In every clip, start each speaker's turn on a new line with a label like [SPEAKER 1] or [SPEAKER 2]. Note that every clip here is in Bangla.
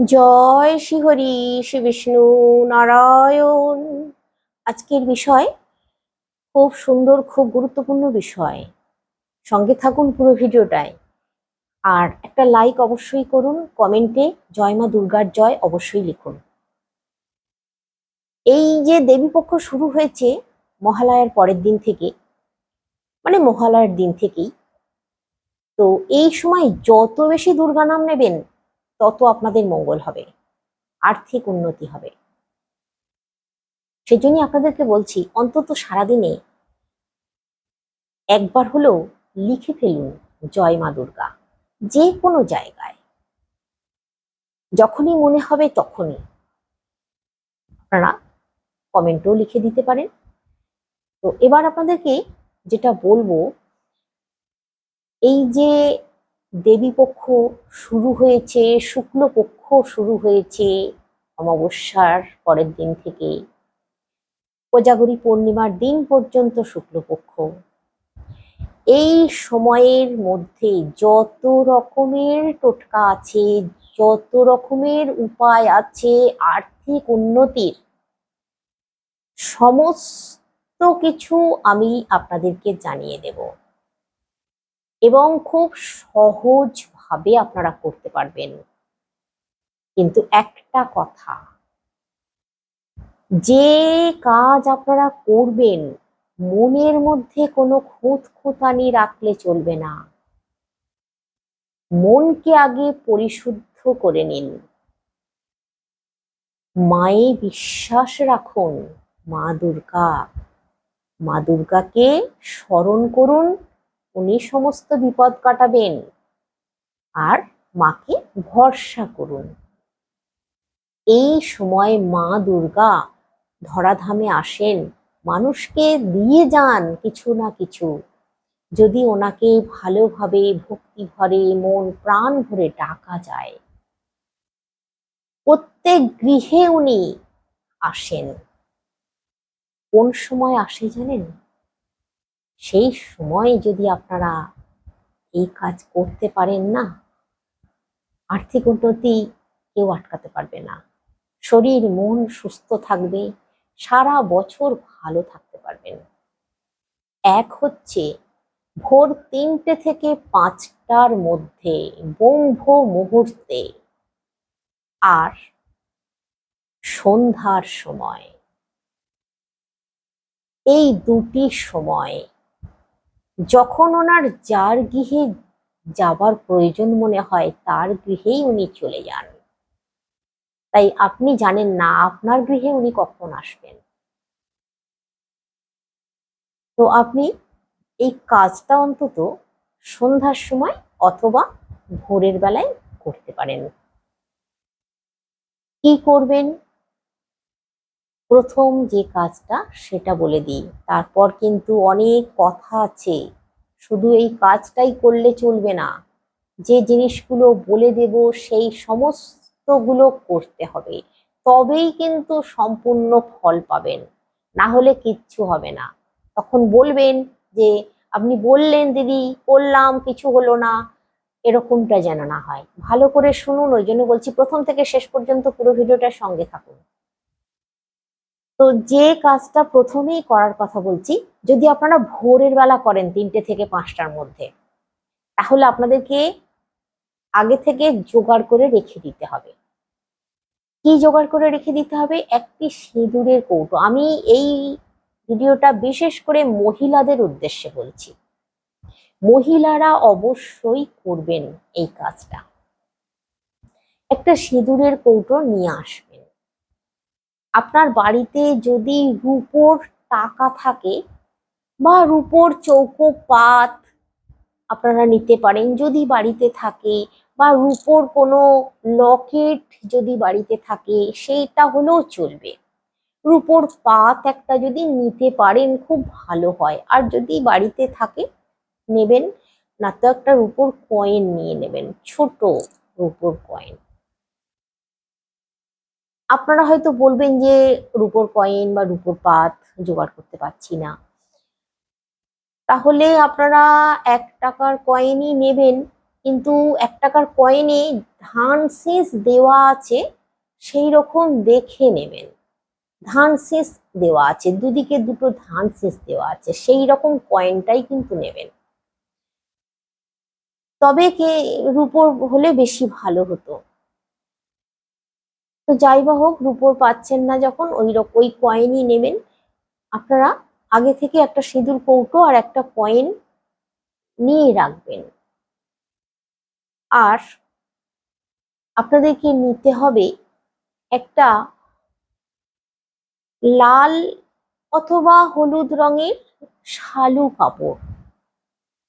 [SPEAKER 1] জয় শ্রী হরি শ্রী বিষ্ণু নারায়ণ। আজকের বিষয় খুব সুন্দর, খুব গুরুত্বপূর্ণ বিষয়। সঙ্গে থাকুন পুরো ভিডিওটায়। আর একটা লাইক অবশ্যই করুন কমেন্টে জয় মা দুর্গার জয় অবশ্যই লিখুন। এই যে দেবীপক্ষ শুরু হয়েছে মহালয়ার পরের দিন থেকে মানে মহালয়ার দিন থেকেই, তো এই সময় যত বেশি দুর্গা নাম নেবেন তত আপনাদের মঙ্গল হবে, আর্থিক উন্নতি হবে। সেজন্যই আপনাদেরকে বলছি, অন্তত সারাদিনে একবার হলেও লিখে ফেলুন জয় মা দুর্গা, যে কোনো জায়গায়। যখনই মনে হবে তখনই আপনারা কমেন্টও লিখে দিতে পারেন। তো এবার আপনাদেরকে যেটা বলব, এই যে দেবীপক্ষ শুরু হয়েছে শুক্লপক্ষ শুরু হয়েছে অমাবস্যার পরের দিন থেকে। কোজাগরী পূর্ণিমার দিন পর্যন্ত শুক্লপক্ষ এই সময়ের মধ্যে যত রকমের টোটকা আছে, যত রকমের উপায় আছে, আর্থিক উন্নতির, সমস্ত কিছু আমি আপনাদেরকে জানিয়ে দেব। এবং খুব সহজভাবে আপনারা করতে পারবেন। কিন্তু একটা কথা, যে কাজ আপনারা করবেন, মনের মধ্যে কোনো খুঁত খুঁতানি রাখলে চলবে না। মনকে আগে পরিশুদ্ধ করে নিন। মায়ে বিশ্বাস রাখুন, মা দুর্গা। মা দুর্গাকে স্মরণ করুন উনি সমস্ত বিপদ কাটাবেন। আর মাকে ভরসা করুন। এই সময় মা দুর্গা ধরাধামে আসেন। মানুষকে দিয়ে যান কিছু না কিছু। যদি ওনাকে ভালোভাবে ভক্তি ভরে, মন প্রাণ ভরে ডাকা যায়। প্রত্যেক গৃহে উনি আসেন। কোন সময় আসে জানেন? সেই সময় যদি আপনারা এই কাজ করতে পারেন না, আর্থিক উন্নতি কেউ আটকাতে পারবে না। শরীর, মন সুস্থ থাকবে, সারা বছর ভালো থাকতে পারবেন। এক হচ্ছে, ভোর তিনটে থেকে পাঁচটার মধ্যে ব্রহ্ম মুহূর্তে আর সন্ধ্যার সময়। এই দুটি সময় যখন ওনার যার গৃহে যাবার প্রয়োজন মনে হয়, তার গৃহেই উনি চলে যান। তাই আপনি জানেন না, আপনার গৃহে উনি কখন আসবেন। তো আপনি এই কাজটা অন্তত সন্ধ্যার সময় অথবা ভোরের বেলায় করতে পারেন। কি করবেন? প্রথম যে কাজটা সেটা বলে দিই। তারপর কিন্তু অনেক কথা আছে। শুধু এই কাজটাই করলে চলবে না। যে জিনিসগুলো বলে দেব সেই সমস্তগুলো করতে হবে। তবেই কিন্তু সম্পূর্ণ ফল পাবেন। না হলে কিচ্ছু হবে না। তখন বলবেন যে, আপনি বললেন দিদি, করলাম, কিছু হলো না। এরকমটা যেন না হয়। ভালো করে শুনুন, ওই জন্য বলছি প্রথম থেকে শেষ পর্যন্ত পুরো ভিডিওটার সঙ্গে থাকুন। তো যে কাজটা প্রথমেই করার কথা বলছি, যদি আপনারা ভোরের বেলা করেন তিনটে থেকে পাঁচটার মধ্যে, তাহলে আপনাদেরকে আগে থেকে জোগাড় করে রেখে দিতে হবে। কি জোগাড় করে রেখে দিতে হবে? একটি সিঁদুরের কৌটো। আমি এই ভিডিওটা বিশেষ করে মহিলাদের উদ্দেশ্যে বলছি। মহিলারা অবশ্যই করবেন এই কাজটা। একটা সিঁদুরের কৌটো নিয়ে আসবেন। আপনার বাড়িতে যদি রুপোর টাকা থাকে বা রুপোর চৌকো পাত আপনারা নিতে পারেন, যদি বাড়িতে থাকে বা রুপোর কোনো লকেট যদি বাড়িতে থাকে, সেইটা হলেও চলবে। রুপোর পাত একটা যদি নিতে পারেন, খুব ভালো হয়। আর যদি বাড়িতে থাকে, নেবেন না তো একটা রুপোর কয়েন নিয়ে নেবেন, ছোট রুপোর কয়েন আপনারা হয়তো বলবেন যে রুপোর কয়েন বা রুপোর পাত জোগাড় করতে পারছি না। তাহলে আপনারা এক টাকার কয়েনই নেবেন, কিন্তু এক টাকার কয়েনে ধান শেষ দেওয়া আছে, সেই রকম দেখে নেবেন। ধান শেষ দেওয়া আছে, দুদিকে দুটো ধান শেষ দেওয়া আছে, সেই রকম কয়েনটাই কিন্তু নেবেন। তবে কে, রুপোর হলে বেশি ভালো হতো। তো যাই বা হোক, রুপোর পাচ্ছেন না যখন, ওই ওই কয়েনই নেবেন। আপনারা আগে থেকে একটা সিঁদুর, কৌটো আর একটা কয়েন নিয়ে রাখবেন। আর আপনাদেরকে নিতে হবে একটা লাল অথবা হলুদ রঙের শালু কাপড়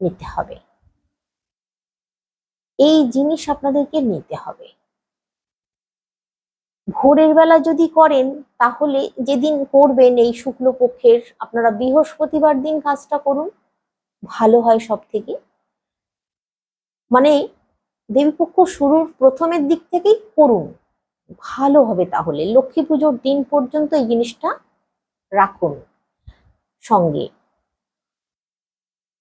[SPEAKER 1] নিতে হবে। এই জিনিস আপনাদেরকে নিতে হবে। ভোরের বেলা যদি করেন, তাহলে যেদিন করবেন এই শুক্লপক্ষের, আপনারা বৃহস্পতিবার দিন কাজটা করুন, ভালো হয় সব থেকে মানে দেবীপক্ষ শুরুর প্রথমের দিক থেকেই করুন, ভালো হবে তাহলে। লক্ষ্মী পুজোর দিন পর্যন্ত এই জিনিসটা রাখুন সঙ্গে।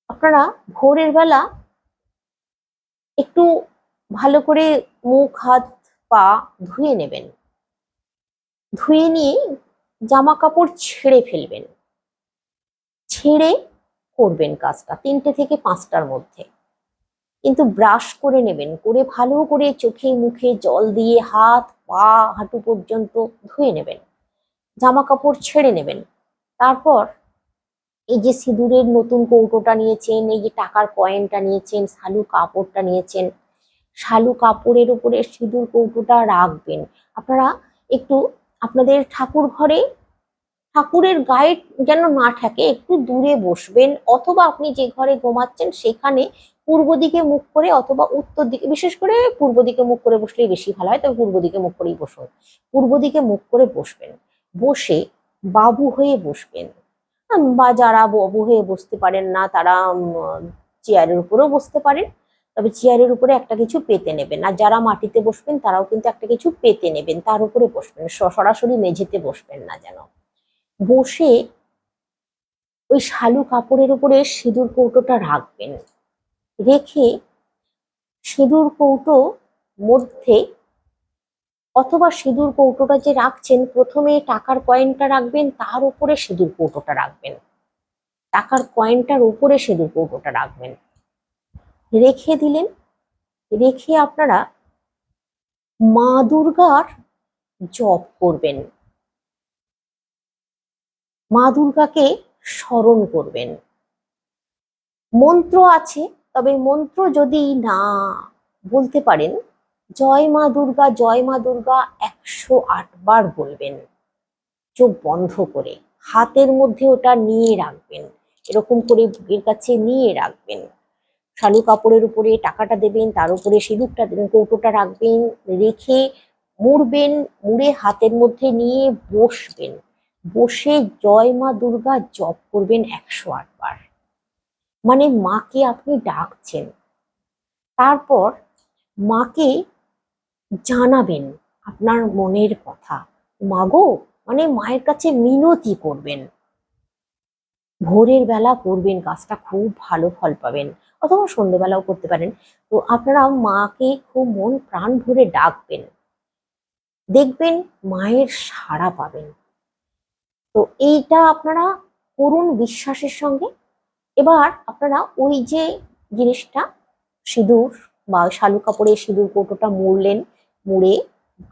[SPEAKER 1] আপনারা ভোরের বেলা একটু ভালো করে মুখ, হাত, পা ধুয়ে নেবেন। ধুয়ে নিয়ে জামা কাপড় ছেড়ে ফেলবেন। ছেড়ে করবেন কাজটা তিনটে থেকে পাঁচটার মধ্যে। কিন্তু ব্রাশ করে নেবেন, করে ভালো করে চোখে মুখে জল দিয়ে হাত, পা, হাঁটু পর্যন্ত ধুয়ে নেবেন। জামা কাপড় ছেড়ে নেবেন। তারপর এই যে সিঁদুরের নতুন কৌটোটা নিয়েছেন, এই যে টাকার কয়েনটা নিয়েছেন, শালু কাপড়টা নিয়েছেন, শালু কাপড়ের উপরে সিঁদুর কৌটোটা রাখবেন। আপনারা একটু আপনাদের ঠাকুর ঘরে, ঠাকুরের গায়ে যেন না থাকে, একটু দূরে বসবেন অথবা আপনি যে ঘরে ঘুমাচ্ছেন সেখানে পূর্ব দিকে মুখ করে অথবা উত্তর দিকে, বিশেষ করে পূর্ব দিকে মুখ করে বসলেই বেশি ভালো হয়, তবে পূর্ব দিকে মুখ করেই বসুন। পূর্ব দিকে মুখ করে বসবেন। বসে বাবু হয়ে বসবেন। বা যারা বাবু হয়ে বসতে পারেন না, তারা চেয়ারের উপরেও বসতে পারেন। তবে চেয়ারের উপরে একটা কিছু পেতে নেবেন। আর যারা মাটিতে বসবেন, তারাও কিন্তু একটা কিছু পেতে নেবেন। তার উপরে বসবেন সরাসরি মেঝেতে বসবেন না যেন। বসে ওই শালু কাপড়ের উপরে সিঁদুর কৌটোটা রাখবেন। রেখে সিঁদুর কৌটো মধ্যে অথবা সিঁদুর কৌটোটা যে রাখছেন, প্রথমে টাকার কয়েনটা রাখবেন, তার উপরে সিঁদুর কৌটোটা রাখবেন। টাকার কয়েনটার উপরে সিঁদুর কৌটোটা রাখবেন। রেখে দিলেন। রেখে আপনারা মা দুর্গার জপ করবেন। মা দুর্গাকে স্মরণ করবেন। মন্ত্র আছে, তবে মন্ত্র যদি না বলতে পারেন, জয় মা দুর্গা, জয় মা দুর্গা একশো বার বলবেন। চোখ বন্ধ করে, হাতের মধ্যে ওটা নিয়ে রাখবেন। এরকম করে বুকের কাছে নিয়ে রাখবেন। শালু কাপড়ের উপরে টাকাটা দেবেন, তার উপরে সিঁদুরটা দেবেন, কৌটোটা রাখবেন, রেখে মুড়বেন, মুড়ে হাতের মধ্যে নিয়ে বসবেন। বসে জয় মা দুর্গা জপ করবেন একশো আটবার মানে মাকে আপনি ডাকছেন। তারপর মাকে জানাবেন আপনার মনের কথা। মাগো মানে মায়ের কাছে মিনতি করবেন। ভোরের বেলা করবেন কাজটা খুব ভালো ফল পাবেন অথবা সন্ধেবেলাও করতে পারেন। তো আপনারা মাকে খুব মন প্রাণ ভরে ডাকবেন। দেখবেন মায়ের সাড়া পাবেন। তো এইটা আপনারা করুন বিশ্বাসের সঙ্গে। এবার আপনারা ওই যে জিনিসটা, সিঁদুর বা শালু কাপড়ে সিঁদুর কৌটোটা মুড়লেন, মুড়ে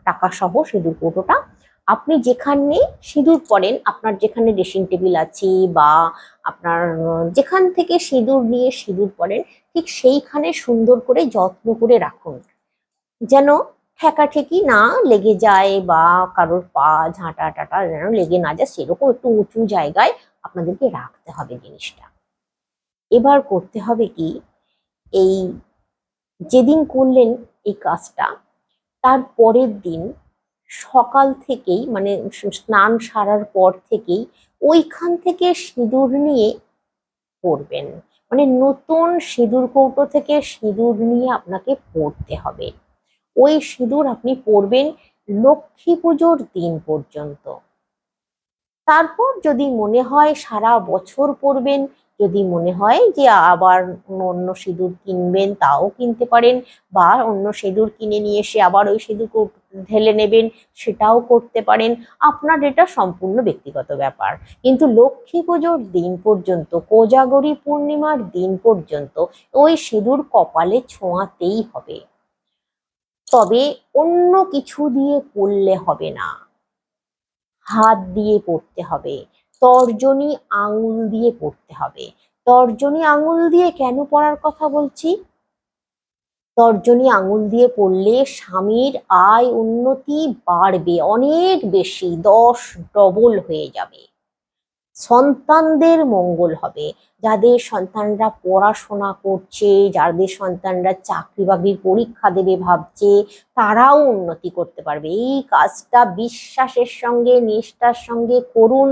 [SPEAKER 1] টাকা সহ সিঁদুর কৌটোটা আপনি যেখানে সিঁদুর পরেন আপনার যেখানে ড্রেসিং টেবিল আছে বা আপনার, যেখান থেকে সিঁদুর নিয়ে সিঁদুর পরেন ঠিক সেইখানে সুন্দর করে যত্ন করে রাখুন। যেন ঠেকাঠেকি না লেগে যায় বা কারোর পা ঝাঁটা টাটা যেন লেগে না যায়, সেরকম একটু উঁচু জায়গায় আপনাদেরকে রাখতে হবে জিনিসটা। এবার করতে হবে কি, এই যেদিন করলেন এই কাজটা, তার পরের দিন সকাল থেকেই মানে স্নান সারার পর থেকেই ওইখান থেকে সিঁদুর নিয়ে পড়বেন। মানে নতুন সিঁদুর কৌটো থেকে সিঁদুর নিয়ে আপনাকে পড়তে হবে। ওই সিঁদুর আপনি পরবেন লক্ষ্মী পুজোর দিন পর্যন্ত। তারপর যদি মনে হয় সারা বছর পরবেন যদি মনে হয় যে আবার অন্য সিঁদুর কিনবেন, তাও কিনতে পারেন, বা অন্য সিঁদুর কিনে নিয়ে এসে আবার ওই সিঁদুর ঢেলে নেবেন, সেটাও করতে পারেন। আপনার এটা সম্পূর্ণ ব্যক্তিগত ব্যাপার। কিন্তু লক্ষ্মী পুজোর দিন পর্যন্ত, কোজাগরী পূর্ণিমার দিন পর্যন্ত ওই সিঁদুর কপালে ছোঁয়াতেই হবে। তবে অন্য কিছু দিয়ে পড়লে হবে না। হাত দিয়ে পড়তে হবে, তর্জনী আঙুল দিয়ে পড়তে হবে। তর্জনী আঙুল দিয়ে কেন পড়ার কথা বলছি? তর্জনী আঙুল দিয়ে পড়লে স্বামীর আয় উন্নতি বাড়বে, অনেক বেশি, দশ ডবল হয়ে যাবে। সন্তানদের মঙ্গল হবে, যাদের সন্তানরা পড়াশোনা করছে, যাদের সন্তানরা চাকরি বাকরির পরীক্ষা দেবে ভাবছে, তারাও উন্নতি করতে পারবে। এই কাজটা বিশ্বাসের সঙ্গে, নিষ্ঠার সঙ্গে করুন।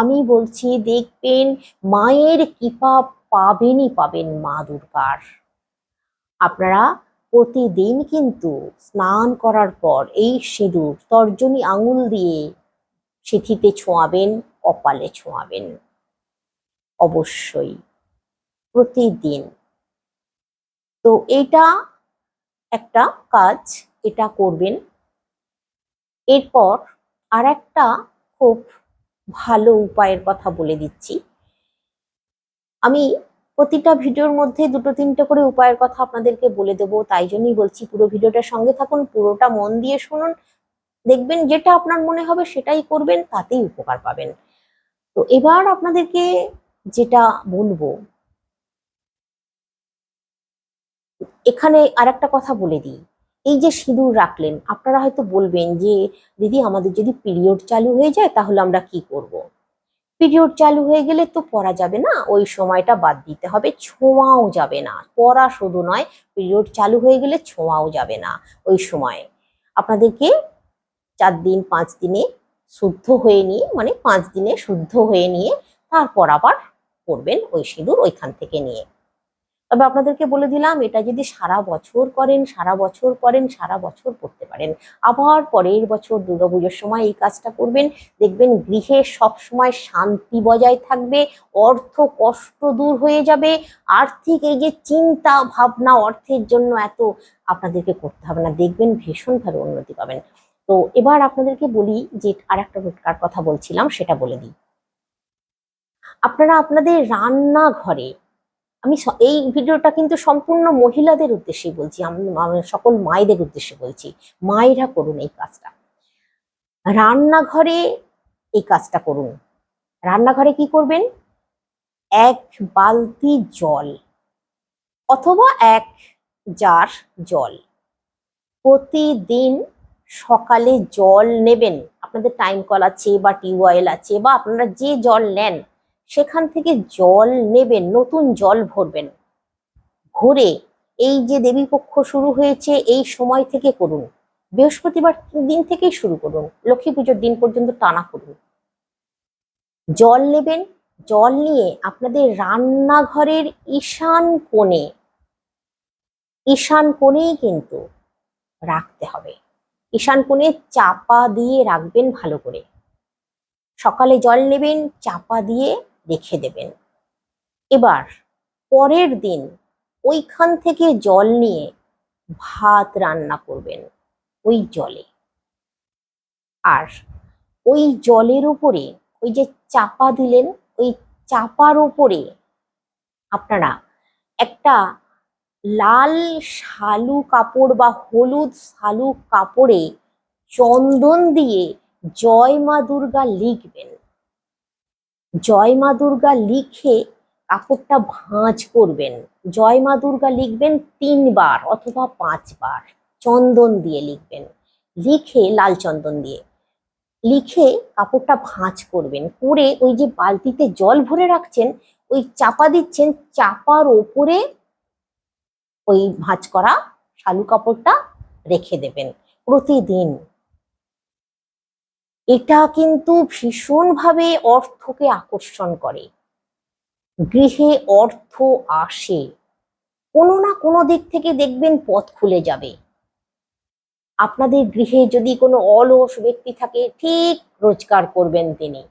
[SPEAKER 1] আমি বলছি, দেখবেন মায়ের কৃপা পাবেনই পাবেন মা দুর্গার। আপনারা প্রতিদিন কিন্তু স্নান করার পর এই সিঁদুর তর্জনী আঙুল দিয়ে সিথিতে ছোঁয়াবেন, কপালে ছোঁয়াবেন। অবশ্যই প্রতিদিন। তো এটা একটা কাজ, এটা করবেন। এরপর আর একটা খুব ভালো উপায়ের কথা বলে দিচ্ছি। আমি প্রতিটা ভিডিওর মধ্যে দুটো তিনটে করে উপায়ের কথা আপনাদেরকে বলে দেবো, তাই জন্যই বলছি পুরো ভিডিওটার সঙ্গে থাকুন, পুরোটা মন দিয়ে শুনুন, দেখবেন যেটা আপনার মনে হবে সেটাই করবেন, তাতেই উপকার পাবেন তো এবার আপনাদেরকে যেটা বলব, এখানে আরেকটা কথা বলে দিই এই যে সিঁদুর রাখলেন, আপনারা হয়তো বলবেন যে, দিদি, আমাদের যদি পিরিয়ড চালু হয়ে যায়, তাহলে আমরা কি করব। পিরিয়ড চালু হয়ে গেলে তো পড়া যাবে না, ওই সময়টা বাদ দিতে হবে, ছোঁয়াও যাবে না। পড়া শুধু নয়, পিরিয়ড চালু হয়ে গেলে ছোঁয়াও যাবে না ওই সময়ে। আপনাদেরকে চার দিন, পাঁচ দিনে শুদ্ধ হয়ে নিয়ে মানে পাঁচ দিনে শুদ্ধ হয়ে নিয়ে, তারপর আবার করবেন ওই সিঁদুর ওইখান থেকে নিয়ে। তবে আপনাদেরকে বলে দিলাম, এটা যদি সারা বছর করেন, সারা বছর করেন, সারা বছর করতে পারেন। আবার পরের বছর দুর্গাপুজোর সময় এই কাজটা করবেন। দেখবেন গৃহে সব সময় শান্তি বজায় থাকবে, অর্থ কষ্ট দূর হয়ে যাবে, আর্থিক এই যে চিন্তা ভাবনা, অর্থের জন্য এত আপনাদেরকে করতে হবে না। দেখবেন ভীষণভাবে উন্নতি পাবেন। তো এবার আপনাদেরকে বলি যে আর একটা টোটকার কথা বলছিলাম, সেটা বলে দিই। আপনারা আপনাদের রান্নাঘরে আমি এই ভিডিওটা কিন্তু সম্পূর্ণ মহিলাদের উদ্দেশ্যে বলছি। সকল মায়েদের উদ্দেশ্যে বলছি, মায়েরা করুন এই কাজটা। রান্নাঘরে এই কাজটা করুন। রান্নাঘরে কি করবেন? এক বালতি জল অথবা এক জার জল। প্রতিদিন সকালে জল নেবেন। আপনাদের টাইম কল আছে বা টিউবওয়েল আছে বা আপনারা যে জল নেন সেখান থেকে জল নেবেন, নতুন জল ভরবেন। ভরে এই যে দেবীপক্ষ শুরু হয়েছে, এই সময় থেকে করুন। বৃহস্পতিবার দিন থেকেই শুরু করুন। লক্ষ্মী পুজোর দিন পর্যন্ত টানা করুন। জল নেবেন, জল নিয়ে আপনাদের রান্নাঘরের ঈশান কোণে, ঈশান কোণেই কিন্তু রাখতে হবে। ঈশান কোণে চাপা দিয়ে রাখবেন ভালো করে। সকালে জল নেবেন, চাপা দিয়ে রেখে দেবেন। এবার পরের দিন ওইখান থেকে জল নিয়ে ভাত রান্না করবেন ওই জলে। আর ওই জলের উপরে ওই যে চাপা দিলেন, ওই চাপার উপরে আপনারা একটা লাল শালু কাপড় বা হলুদ শালু কাপড়ে চন্দন দিয়ে জয় মা দুর্গা লিখবেন। জয় মা দুর্গা লিখে কাপড়টা ভাঁজ করবেন। জয় মা দুর্গা লিখবেন তিনবার অথবা পাঁচবার। চন্দন দিয়ে লিখবেন। লিখে, লাল চন্দন দিয়ে। লিখে কাপড়টা ভাঁজ করবেন। করে ওই যে বালতিতে জল ভরে রাখছেন, ওই চাপা দিচ্ছেন, চাপার ওপরে ওই ভাঁজ করা শালু কাপড়টা রেখে দেবেন প্রতিদিন। এটা কিন্তু ভীষণভাবে অর্থকে আকর্ষণ করে। গৃহে অর্থ আসে, কোনো না কোনো দিক থেকে দেখবেন পথ খুলে যাবে। আপনাদের গৃহে যদি কোনো অলস ব্যক্তি থাকে, ঠিক রোজগার করবেন তিনি।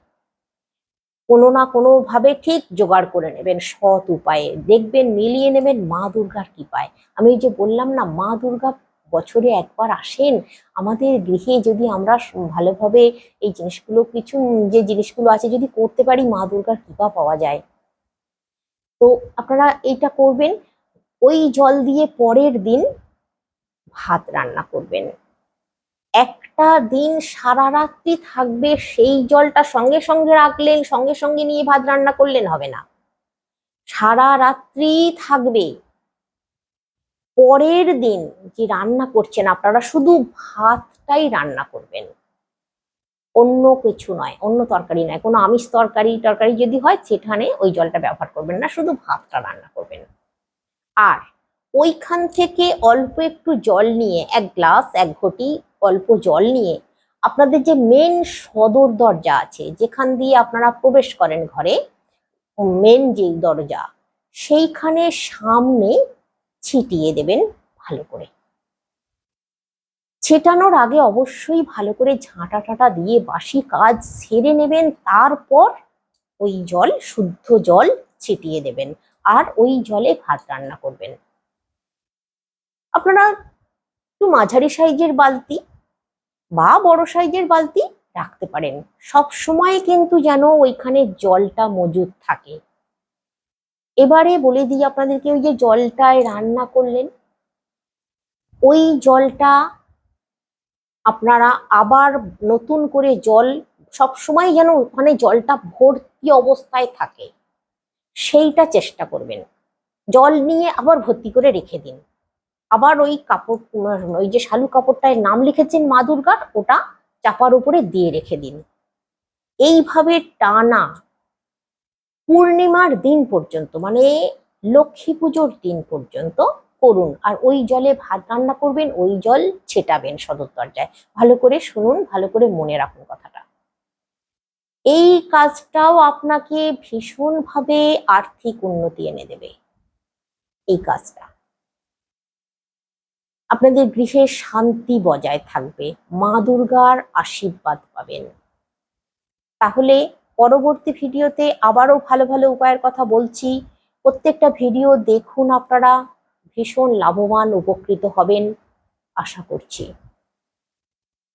[SPEAKER 1] কোনো না কোনো ভাবে ঠিক জোগাড় করে নেবেন সৎ উপায়ে। দেখবেন, মিলিয়ে নেবেন মা দুর্গার কৃপায়। আমি যে বললাম না, মা দুর্গা বছরে একবার আসেন, আমাদের গৃহে যদি আমরা ভালোভাবে এই জিনিসগুলো, কিছু যে জিনিসগুলো আছে যদি করতে পারি মা দুর্গার কৃপা পাওয়া যায়। তো আপনারা এইটা করবেন, ওই জল দিয়ে পরের দিন ভাত রান্না করবেন। একটা দিন সারা রাত্রি থাকবে সেই জলটা সঙ্গে সঙ্গে রাখলেন, সঙ্গে সঙ্গে নিয়ে ভাত রান্না করলেন, হবে না। সারা রাত্রি থাকবে পরের দিন যে রান্না করছেন আপনারা শুধু ভাতটাই রান্না করবেন। অন্য কিছু নয়, অন্য তরকারি নয়, কোনো আমিষ তরকারি তরকারি যদি হয় সেখানে ওই জলটা ব্যবহার করবেন না, শুধু ভাতটা রান্না করবেন। আর ওইখান থেকে অল্প একটু জল নিয়ে, এক গ্লাস, এক ঘটি অল্প জল নিয়ে আপনাদের যে মেন সদর দরজা আছে, যেখান দিয়ে আপনারা প্রবেশ করেন ঘরে মেন যেই দরজা, সেইখানে সামনে ছিটিয়ে দেবেন ভালো করে। ছেটানোর আগে অবশ্যই ভালো করে ঝাঁটা টাটা দিয়ে বাসি কাজ সেরে নেবেন, তারপর ওই জল, শুদ্ধ জল ছিটিয়ে দেবেন আর ওই জলে ভাত রান্না করবেন। আপনারা একটু মাঝারি সাইজের বালতি বা বড় সাইজের বালতি রাখতে পারেন। সব সময় কিন্তু যেন ওইখানে জলটা মজুদ থাকে। এবারে বলে দিই আপনাদেরকে, ওই যে জলটায় রান্না করলেন, ওই জলটা আপনারা আবার নতুন করে জল সব সময় যেন ওখানে জলটা ভর্তি অবস্থায় থাকে, সেইটা চেষ্টা করবেন। জল নিয়ে আবার ভর্তি করে রেখে দিন। আবার ওই কাপড়, ওই যে শালু কাপড়টায় নাম লিখেছেন মা দুর্গার, ওটা চাপার উপরে দিয়ে রেখে দিন। এইভাবে টানা পূর্ণিমার দিন পর্যন্ত মানে লক্ষ্মী পুজোর দিন পর্যন্ত করুন। আর ওই জলে ভাত রান্না করবেন, ওই জল ছেটাবেন সদর দরজায়। ভালো করে শুনুন, ভালো করে মনে রাখুন কথাটা। এই কাজটাও আপনাকে ভীষণভাবে আর্থিক উন্নতি এনে দেবে, এই কাজটা। আপনাদের গৃহে শান্তি বজায় থাকবে, মা দুর্গার আশীর্বাদ পাবেন। তাহলে পরবর্তী ভিডিওতে আবারও ভালো ভালো উপায়ের কথা বলছি। প্রত্যেকটা ভিডিও দেখুন আপনারা। ভীষণ লাভবান, উপকৃত হবেন, আশা করছি।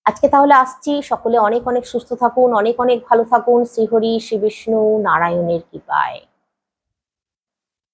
[SPEAKER 1] আজকে তাহলে আসছি। সকলে অনেক অনেক সুস্থ থাকুন, অনেক অনেক ভালো থাকুন। শ্রীহরি, শ্রী বিষ্ণু, নারায়ণের কৃপায়।